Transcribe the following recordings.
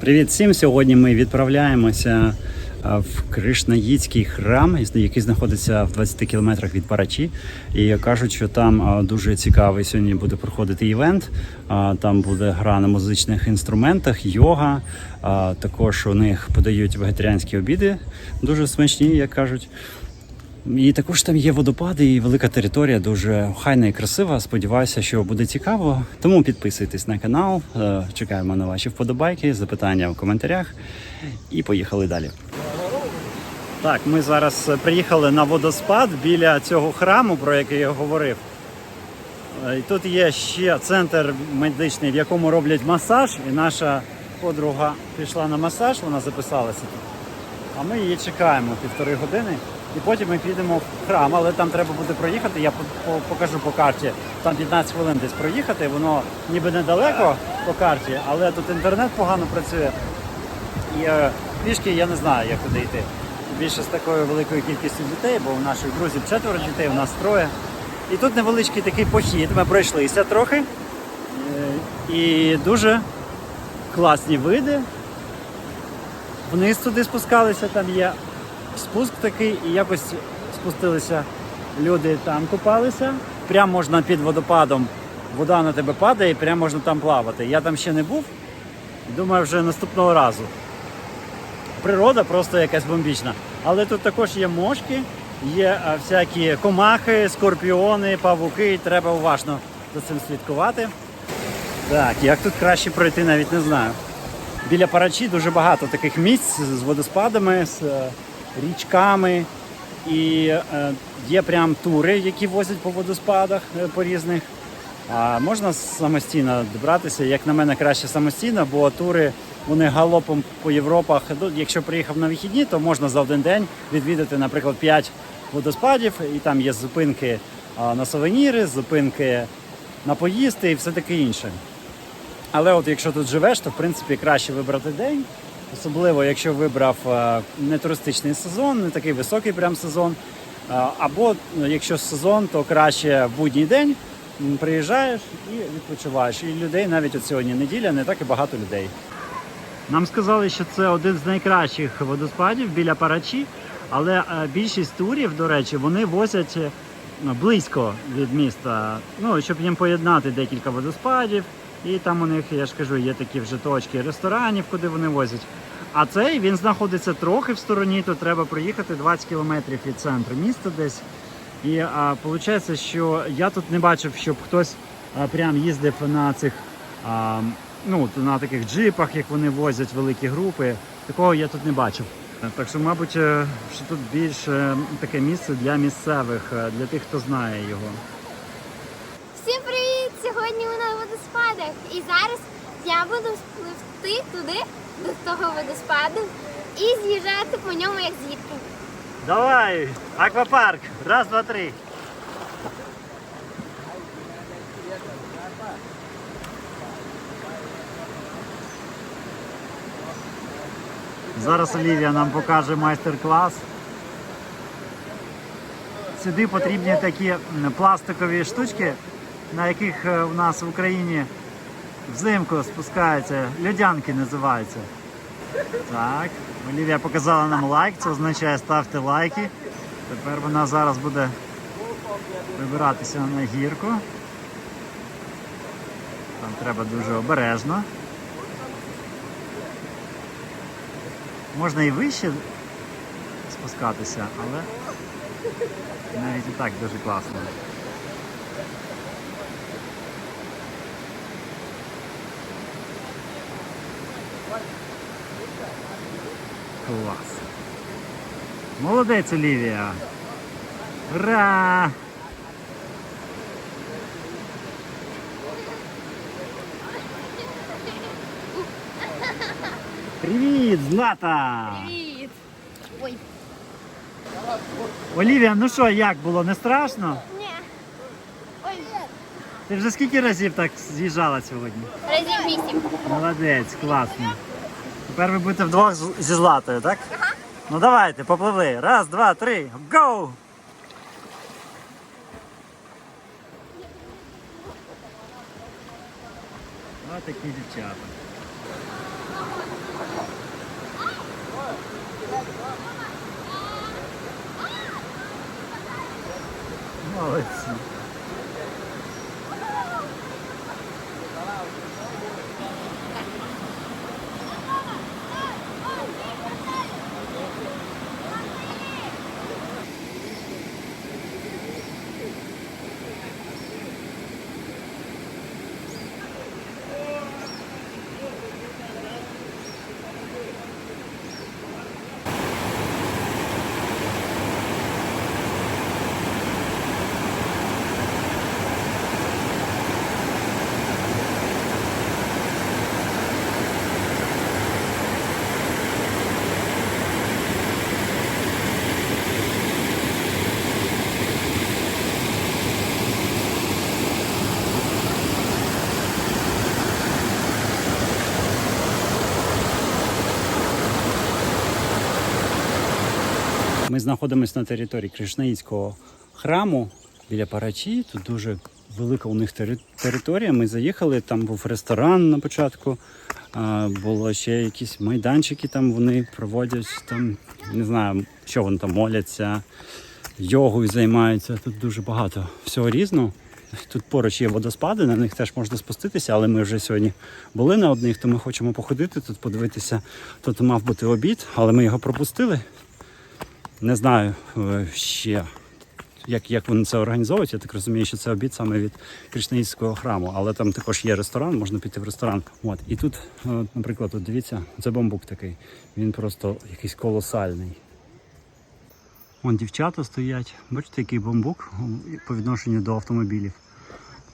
Привіт всім! Сьогодні ми відправляємося в Кришнаїцький храм, який знаходиться в 20 кілометрах від Парачі. І кажуть, що там дуже цікавий сьогодні буде проходити івент. Там буде гра на музичних інструментах, йога. Також у них подають вегетаріанські обіди, дуже смачні, як кажуть. І також там є водопади і велика територія, дуже охайна і красива. Сподіваюся, що буде цікаво. Тому підписуйтесь на канал, е, чекаємо на ваші вподобайки, запитання в коментарях. І поїхали далі. Так, ми зараз приїхали на водоспад біля цього храму, про який я говорив. Е, І тут є ще центр медичний, в якому роблять масаж. І наша подруга пішла на масаж, вона записалася тут. А ми її чекаємо півтори години. І потім ми підемо в храм, але там треба буде проїхати. Я по- по- покажу по карті. Там 15 хвилин десь проїхати. Воно ніби недалеко по карті, але тут інтернет погано працює. І е, пішки я не знаю, як туди йти. Більше з такою великою кількістю дітей, бо у наших друзів четверо дітей, у нас троє. І тут невеличкий такий похід. Ми пройшлися трохи. Е, І дуже класні види. Вниз туди спускалися, там є спуск такий, і якось спустилися люди там купалися. Прямо можна під водопадом, вода на тебе падає, і прямо можна там плавати. Я там ще не був. Думаю, вже наступного разу. Природа просто якась бомбічна. Але тут також є мошки, є всякі комахи, скорпіони, павуки. Треба уважно за цим слідкувати. Так, як тут краще пройти, навіть не знаю. Біля Парачі дуже багато таких місць з водоспадами, з е, річками. І е, є прям тури, які возять по водоспадах е, по різних. А можна самостійно добратися, як на мене, краще самостійно, бо тури вони галопом по Європах. Ну, якщо приїхав на вихідні, то можна за один день відвідати, наприклад, 5 водоспадів, і там є зупинки на сувеніри, зупинки на поїсти і все таке інше. Але от якщо тут живеш, то в принципі краще вибрати день. Особливо, якщо вибрав е, не туристичний сезон, не такий високий прям сезон. Е, Або ну, якщо сезон, то краще в будній день приїжджаєш і відпочиваєш. І людей навіть от сьогодні неділя не так і багато людей. Нам сказали, що це один з найкращих водоспадів біля Парачі, але е, більшість турів, до речі, вони возять близько від міста, ну, щоб їм поєднати декілька водоспадів. І там у них, я ж кажу, є такі вже точки ресторанів, куди вони возять. А цей він знаходиться трохи в стороні, то треба проїхати 20 кілометрів від центру міста десь. І а, виходить, що я тут не бачив, щоб хтось а, прям їздив на цих а, ну, на таких джипах, як вони возять великі групи. Такого я тут не бачив. Так що, мабуть, е, що тут більше таке місце для місцевих, е, для тих, хто знає його. Всім привіт! Сьогодні ми на водоспадах. І зараз я буду спливти туди, до того водоспаду, і з'їжджати по ньому як зірки. Давай, аквапарк. Раз, два, три. Зараз Олівія нам покаже майстер-клас. Сюди потрібні такі пластикові штучки, на яких е, у нас в Україні взимку спускаються, льодянки називаються. Так, Олівія показала нам лайк, це означає ставте лайки. Тепер вона зараз буде вибиратися на гірку. Там треба дуже обережно. Можна і вище спускатися, але навіть і так дуже класно. Клас. Молодець, Олівія. Ура! Привіт, Злата! Привіт! Ой, Олівія, ну що, як було? Не страшно? ні. Ой, Ти вже скільки разів так з'їжджала сьогодні? разів вісім. Молодець, класно. Тепер ви будете вдвох зі златою, так? Ага. Ну давайте, попливли. Раз, два, три, гоу! Ось такі дівчата. Молодці. Ми знаходимося на території Кришнаїцького храму біля Парачі. Тут дуже велика у них територія. Ми заїхали, там був ресторан на початку. Було ще якісь майданчики, там вони проводять там, не знаю, що вони там моляться, йогою займаються. Тут дуже багато всього різного. Тут поруч є водоспади, на них теж можна спуститися, але ми вже сьогодні були на одних, то ми хочемо походити тут, подивитися. Тут мав бути обід, але ми його пропустили. Не знаю е, ще, як, як вони це організовують. Я так розумію, що це обід саме від Кришнаїцького храму, але там також є ресторан, можна піти в ресторан. От. І тут, е, наприклад, от дивіться, це бамбук такий. Він просто якийсь колосальний. Вон дівчата стоять. Бачите, який бамбук по відношенню до автомобілів.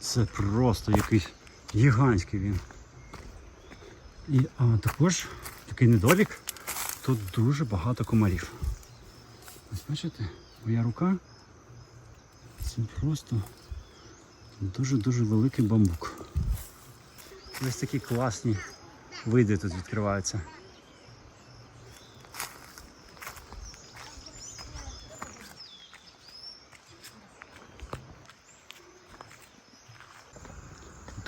Це просто якийсь гігантський він. І а, також такий недолік. Тут дуже багато комарів. Ось бачите, моя рука це просто дуже-дуже великий бамбук. Ось такі класні види тут відкриваються.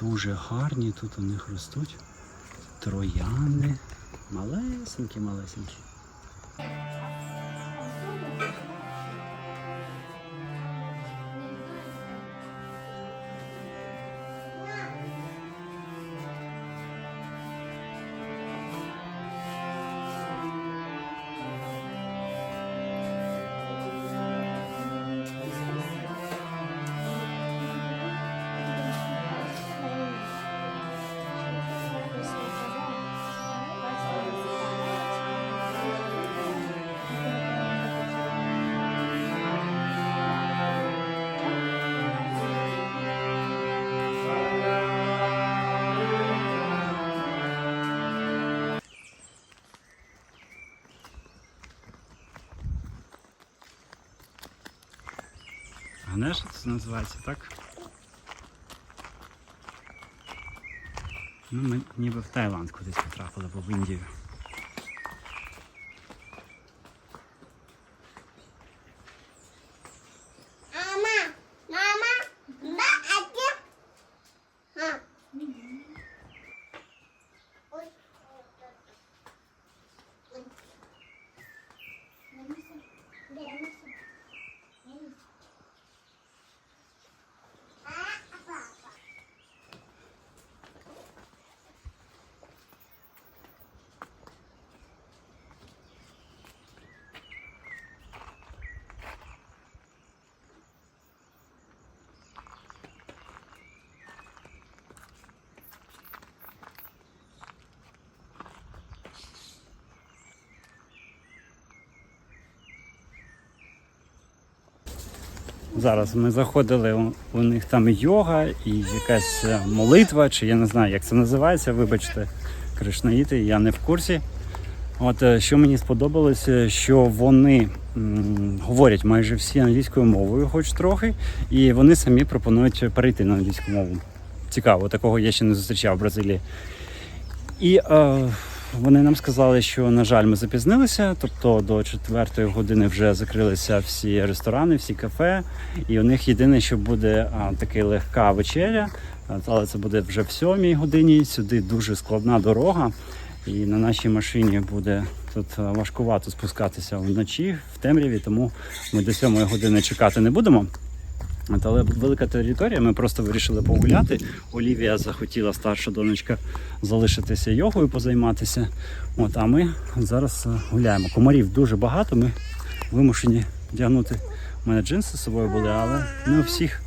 Дуже гарні тут у них ростуть троянди. Малесенькі, Ганеша це називається, так? Ну, ми ніби в Таїланд кудись потрапили, або в Індію. Мама, Зараз ми заходили, у, них там йога і якась е, молитва, чи я не знаю, як це називається, вибачте, кришнаїти, я не в курсі. От е, що мені сподобалося, що вони м, говорять майже всі англійською мовою, хоч трохи, і вони самі пропонують перейти на англійську мову. Цікаво, такого я ще не зустрічав в Бразилії. І е, вони нам сказали, що на жаль, ми запізнилися. Тобто до четвертої години вже закрилися всі ресторани, всі кафе. І у них єдине, що буде така легка вечеря, але це буде вже в сьомій годині. Сюди дуже складна дорога. І на нашій машині буде тут важкувато спускатися вночі в темряві, тому ми до сьомої години чекати не будемо. Але велика територія, ми просто вирішили погуляти. Олівія захотіла старша донечка залишитися йогою, позайматися. От, а ми зараз е, гуляємо. Комарів дуже багато. Ми вимушені вдягнути. У мене джинси з собою були, але не у всіх.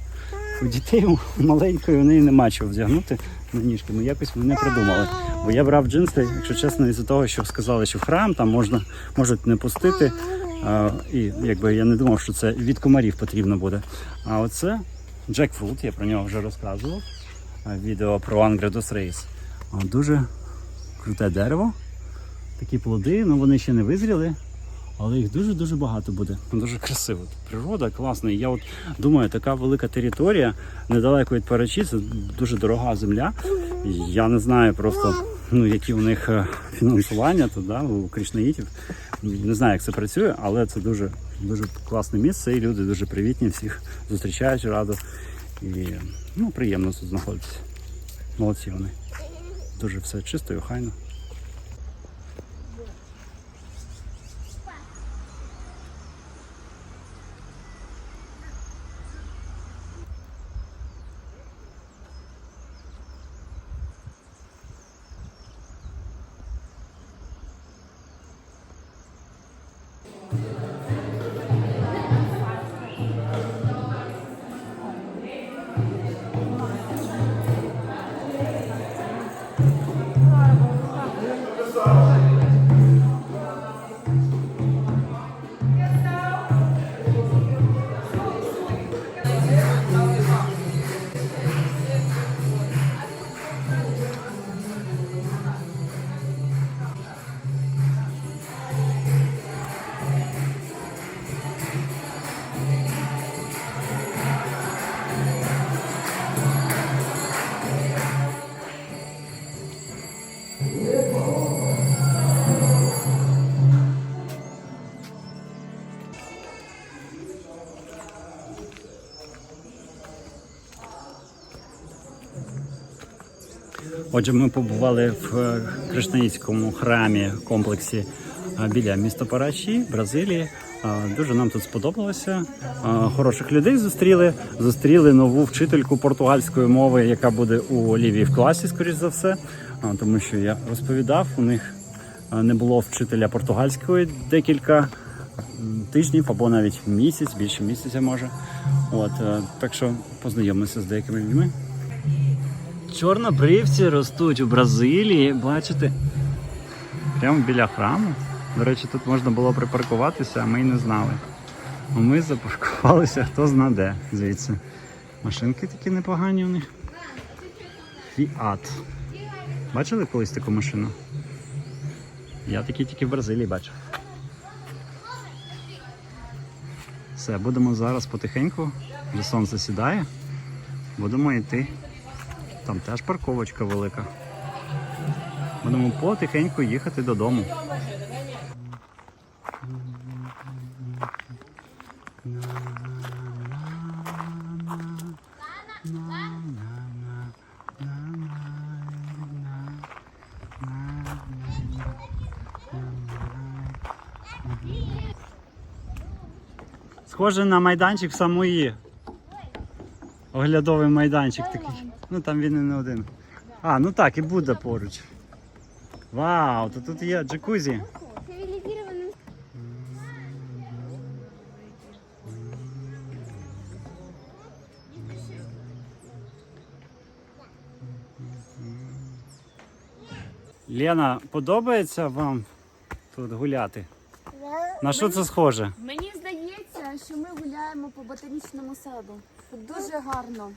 У дітей у маленької неї нема чого вдягнути на ніжки. Ми якось не придумали. Бо я брав джинси, якщо чесно, із-за того, що сказали, що в храм там можна можуть не пустити. А, і якби я не думав, що це від комарів потрібно буде. А оце джекфрут, я про нього вже розказував. Відео про Ангредос Рейс. Дуже круте дерево. Такі плоди, ну вони ще не визріли, але їх дуже-дуже багато буде. Дуже красиво. Природа класна. Я от думаю, така велика територія недалеко від Парачі, це дуже дорога земля. Я не знаю просто, ну, які у них е, фінансування тут, да, у кришнаїтів. Не знаю, як це працює, але це дуже, дуже класне місце, і люди дуже привітні, всіх зустрічають радо. І ну, приємно тут знаходитися. Молодці вони. Дуже все чисто і охайно. Отже, ми побували в е, Кришнаїцькому храмі комплексі е, біля міста Параші, Бразилії. Е, Дуже нам тут сподобалося. Хороших людей зустріли. Зустріли нову вчительку португальської мови, яка буде у Олівії в класі, скоріш за все. Тому що я розповідав, у них не було вчителя португальської декілька тижнів або навіть місяць, більше місяця може. От так що познайомилися з деякими людьми. Чорнобривці ростуть у Бразилії, бачите? Прямо біля храму. До речі, тут можна було припаркуватися, а ми й не знали. Ми запаркувалися хто зна де звідси. Машинки такі непогані у них. Фіат. Бачили колись таку машину? Я такі тільки в Бразилії бачив. Все, будемо зараз потихеньку, вже сонце сідає. Будемо йти. Там теж парковочка велика. Будемо потихеньку їхати додому. Схоже на майданчик в Самуї. Оглядовий майданчик такий. Ну там він не один. А, ну так, і буде поруч. Вау, то тут є джакузі. Лена, подобається вам тут гуляти? На що це схоже? Мені здається, що ми гуляємо по ботанічному саду. Тут дуже гарно.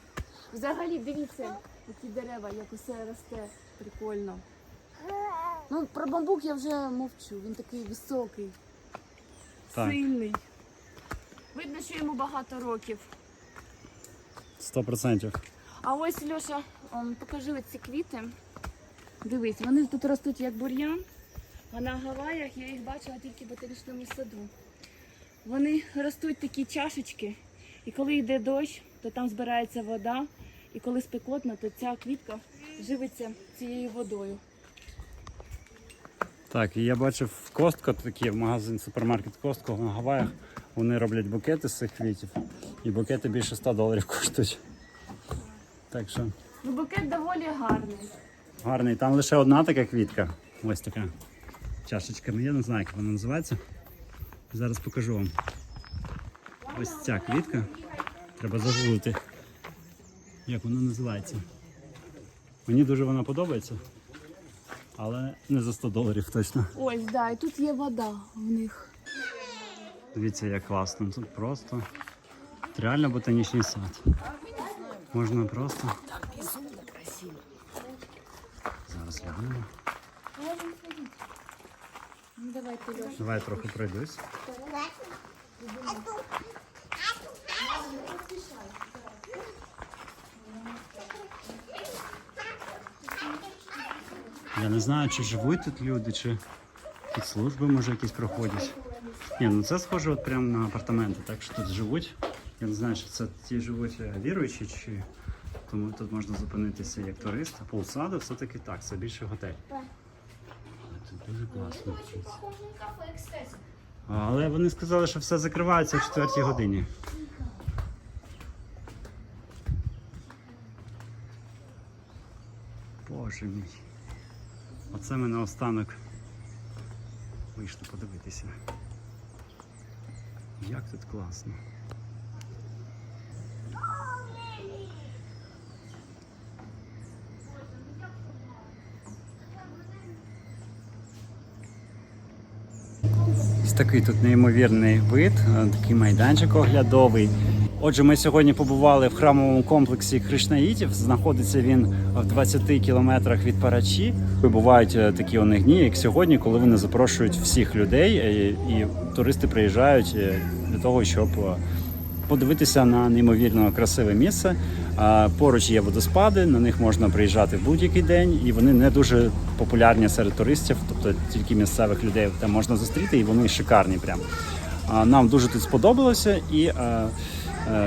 Взагалі, дивіться, які дерева, як усе росте. Прикольно. Ну, про бамбук я вже мовчу. Він такий високий, Так. сильний. Видно, що йому багато років. Сто процентів. А ось Льоша, он, покажи оці квіти. Дивись, вони тут ростуть як бур'ян, а на Гаваях я їх бачила тільки в ботанічному саду. Вони ростуть такі чашечки, і коли йде дощ, то там збирається вода, і коли спекотно, то ця квітка живиться цією водою. Так, і я бачив в Костко, такий магазин, супермаркет Костко на Гаваях. Вони роблять букети з цих квітів, і букети більше 100 доларів коштують. Так що Ну, букет доволі гарний. гарний. Там лише одна така квітка. Ось така чашечка. Ну, Я не знаю, як вона називається. Зараз покажу вам. Ось ця квітка. Треба загуглити. Як вона називається. Мені дуже вона подобається. Але не за 100 доларів точно. Ось, да, і тут є вода в них. Дивіться, як класно. Тут просто реально ботанічний сад. Можна просто. Так безумно красиво. Зараз глянемо. Ну. Давай трохи пройдусь. Я не знаю, чи живуть тут люди, чи тут служби може якісь проходять. Ні, ну це схоже от прямо на апартаменти, так що тут живуть. Я не знаю, чи це ті живуть е, віруючі, чи тому тут можна зупинитися як турист. А Пулсаду все-таки так, це більше готель. Тут дуже класно. Але вони сказали, що все закривається о 4 годині. Боже мій. Оце ми наостанок вийшли подивитися. Як тут класно. Ось такий тут неймовірний вид, такий майданчик оглядовий. Отже, ми сьогодні побували в храмовому комплексі Кришнаїтів. Знаходиться він в 20 кілометрах від Парачі. Бувають е, такі у них дні, як сьогодні, коли вони запрошують всіх людей, е, і туристи приїжджають е, для того, щоб подивитися на неймовірно красиве місце. Поруч є водоспади, на них можна приїжджати в будь-який день, і вони не дуже популярні серед туристів, тобто тільки місцевих людей там можна зустріти, і вони шикарні. Прям нам дуже тут сподобалося, і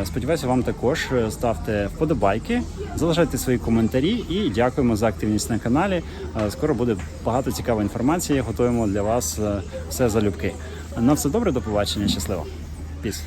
сподіваюся, вам також Е, ставте вподобайки, залишайте свої коментарі і дякуємо за активність на каналі. Е, Скоро буде багато цікавої інформації. Готуємо для вас е, все залюбки. На все добре, до побачення, щасливо. Піс.